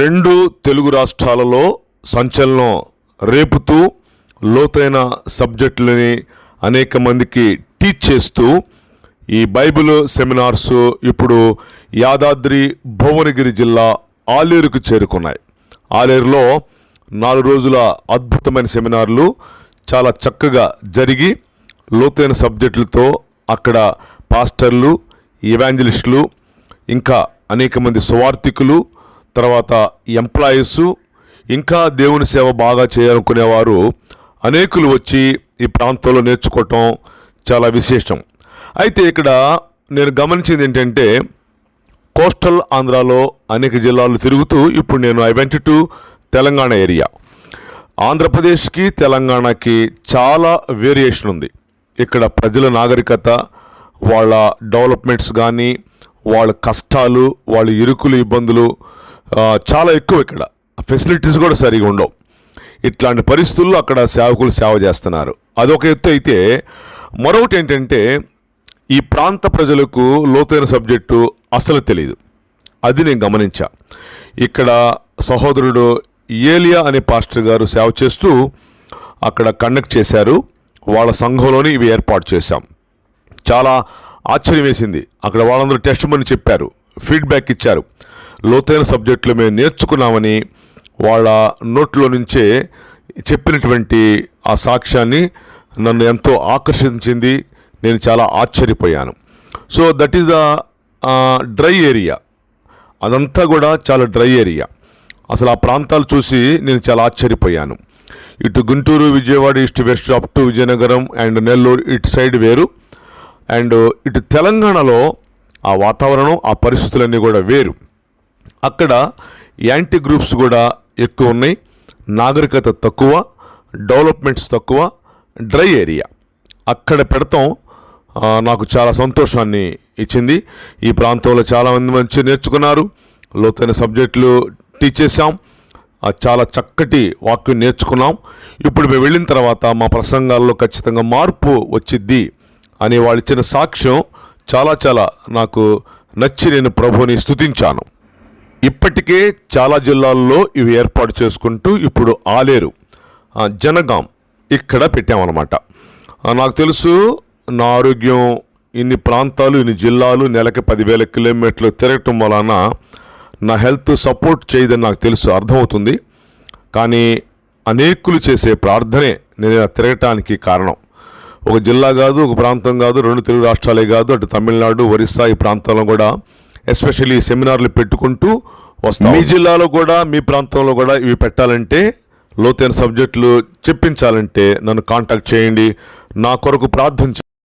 రెండు తెలుగు రాష్ట్రాలలో సంచలనం రేపుతూ లోతైన సబ్జెక్టులని అనేక మందికి టీచ్ చేస్తూ ఈ బైబిల్ సెమినార్స్ ఇప్పుడు యాదాద్రి భువనగిరి జిల్లా ఆలేరుకు చేరుకున్నాయి. ఆలేరులో నాలుగు రోజుల అద్భుతమైన సెమినార్లు చాలా చక్కగా జరిగి లోతైన సబ్జెక్టులతో అక్కడ పాస్టర్లు ఇవాంజలిస్టులు ఇంకా అనేక మంది సువార్థికులు తర్వాత ఎంప్లాయీస్ ఇంకా దేవుని సేవ బాగా చేయాలనుకునేవారు అనేకులు వచ్చి ఈ ప్రాంతంలో నేర్చుకోవటం చాలా విశేషం. అయితే ఇక్కడ నేను గమనించింది ఏంటంటే కోస్టల్ ఆంధ్రాలో అనేక జిల్లాలు తిరుగుతూ ఇప్పుడు నేను I went to Telangana area. ఆంధ్రప్రదేశ్కి తెలంగాణకి చాలా వేరియేషన్ ఉంది. ఇక్కడ ప్రజల నాగరికత వాళ్ళ డెవలప్మెంట్స్ కానీ వాళ్ళ కష్టాలు వాళ్ళ ఇరుకులు ఇబ్బందులు చాలా ఎక్కువ ఇక్కడ. ఫెసిలిటీస్ కూడా సరిగా ఉండవు. ఇట్లాంటి పరిస్థితుల్లో అక్కడ సేవకులు సేవ చేస్తున్నారు. అదొక ఎత్తు అయితే మరొకటి ఏంటంటే ఈ ప్రాంత ప్రజలకు లోతైన సబ్జెక్టు అసలు తెలియదు అది నేను గమనించా. ఇక్కడ సహోదరుడు ఏలియా అనే పాస్టర్ గారు సేవ చేస్తూ అక్కడ కండక్ట్ చేశారు. వాళ్ళ సంఘంలోని ఇవి ఏర్పాటు చేశాం. చాలా ఆశ్చర్యం వేసింది. అక్కడ వాళ్ళందరూ టెస్ట్ మని చెప్పారు. ఫీడ్బ్యాక్ ఇచ్చారు. లోతైన సబ్జెక్టులు మేము నేర్చుకున్నామని వాళ్ళ నోట్లో నుంచే చెప్పినటువంటి ఆ సాక్ష్యాన్ని నన్ను ఎంతో ఆకర్షించింది. నేను చాలా ఆశ్చర్యపోయాను. So that is the dry area అదంతా కూడా చాలా డ్రై ఏరియా అసలు ఆ ప్రాంతాలు చూసి నేను చాలా ఆశ్చర్యపోయాను. ఇటు Guntur Vijayawada east west up to Vizianagaram and Nellore ఇటు సైడ్ వేరు. అండ్ ఇటు తెలంగాణలో ఆ వాతావరణం ఆ పరిస్థితులన్నీ కూడా వేరు. అక్కడ యాంటీ గ్రూప్స్ కూడా ఎక్కువ ఉన్నాయి. నాగరికత తక్కువ డెవలప్మెంట్స్ తక్కువ డ్రై ఏరియా. అక్కడ పెడతాం నాకు చాలా సంతోషాన్ని ఇచ్చింది. ఈ ప్రాంతంలో చాలామంది మంచి నేర్చుకున్నారు. లోతైన సబ్జెక్టులు టీచ్ చేశాం. చాలా చక్కటి వాక్యం నేర్చుకున్నాం. ఇప్పుడు మేము వెళ్ళిన తర్వాత మా ప్రసంగాల్లో ఖచ్చితంగా మార్పు వచ్చిద్ది అని వాళ్ళు ఇచ్చిన సాక్ష్యం చాలా చాలా నాకు నచ్చి నేను ప్రభుని స్తుతించాను. ఇప్పటికే చాలా జిల్లాల్లో ఇవి ఏర్పాటు చేసుకుంటూ ఇప్పుడు ఆలేరు జనగాం ఇక్కడ పెట్టామన్నమాట. నాకు తెలుసు నా ఆరోగ్యం ఇన్ని ప్రాంతాలు ఇన్ని జిల్లాలు నెలకి పదివేల కిలోమీటర్లు తిరగటం వలన నా హెల్త్ సపోర్ట్ చేయదని నాకు తెలుసు అర్థమవుతుంది. కానీ అనేకులు చేసే ప్రార్థనే నేను తిరగటానికి కారణం. ఒక జిల్లా కాదు ఒక ప్రాంతం కాదు రెండు తెలుగు రాష్ట్రాలే కాదు అటు తమిళనాడు ఒరిస్సా ఈ ప్రాంతంలో కూడా ఎస్పెషల్లీ సెమినార్లు పెట్టుకుంటూ వస్తాం. మీ జిల్లాలో కూడా మీ ప్రాంతంలో కూడా ఇవి పెట్టాలంటే లోతైన సబ్జెక్టులు చెప్పించాలంటే నన్ను కాంటాక్ట్ చేయండి. నా కొరకు ప్రార్థన